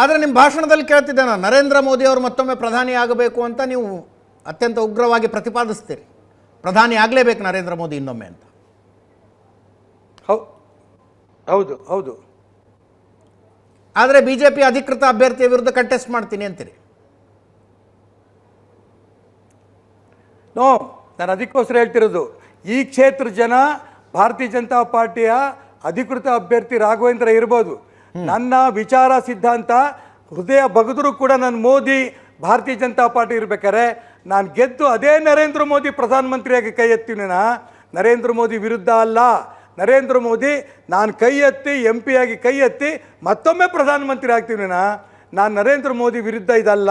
ಆದರೆ ನಿಮ್ಮ ಭಾಷಣದಲ್ಲಿ ಕೇಳ್ತಿದ್ದೆ ನಾನು ನರೇಂದ್ರ ಮೋದಿ ಅವರು ಮತ್ತೊಮ್ಮೆ ಪ್ರಧಾನಿ ಆಗಬೇಕು ಅಂತ ನೀವು ಅತ್ಯಂತ ಉಗ್ರವಾಗಿ ಪ್ರತಿಪಾದಿಸ್ತೀರಿ. ಪ್ರಧಾನಿ ಆಗಲೇಬೇಕು ನರೇಂದ್ರ ಮೋದಿ ಇನ್ನೊಮ್ಮೆ ಅಂತ. ಹೌ ಹೌದು ಹೌದು. ಆದರೆ ಬಿ ಜೆ ಪಿ ಅಧಿಕೃತ ಅಭ್ಯರ್ಥಿಯ ವಿರುದ್ಧ ಕಂಟೆಸ್ಟ್ ಮಾಡ್ತೀನಿ ಅಂತೀರಿ. ನೋ ನಾನು ಅದಕ್ಕೋಸ್ಕರ ಹೇಳ್ತಿರೋದು ಈ ಕ್ಷೇತ್ರ ಜನ ಭಾರತೀಯ ಜನತಾ ಪಾರ್ಟಿಯ ಅಧಿಕೃತ ಅಭ್ಯರ್ಥಿ ರಾಘವೇಂದ್ರ ಇರ್ಬೋದು. ನನ್ನ ವಿಚಾರ ಸಿದ್ಧಾಂತ, ಹೃದಯ ಬಗದ್ರು ಕೂಡ ನಾನು ಮೋದಿ, ಭಾರತೀಯ ಜನತಾ ಪಾರ್ಟಿ ಇರಬೇಕಾರೆ ನಾನು ಗೆದ್ದು ಅದೇ ನರೇಂದ್ರ ಮೋದಿ ಪ್ರಧಾನಮಂತ್ರಿಯಾಗಿ ಕೈ ಎತ್ತೀವಿ ನರೇಂದ್ರ ಮೋದಿ ವಿರುದ್ಧ ಅಲ್ಲ. ನರೇಂದ್ರ ಮೋದಿ, ನಾನು ಕೈ ಎತ್ತಿ ಎಂ ಪಿ ಆಗಿ ಕೈ ಎತ್ತಿ ಮತ್ತೊಮ್ಮೆ ಪ್ರಧಾನಮಂತ್ರಿ ಆಗ್ತೀವಿ ನಾನು ನರೇಂದ್ರ ಮೋದಿ ವಿರುದ್ಧ ಇದಲ್ಲ.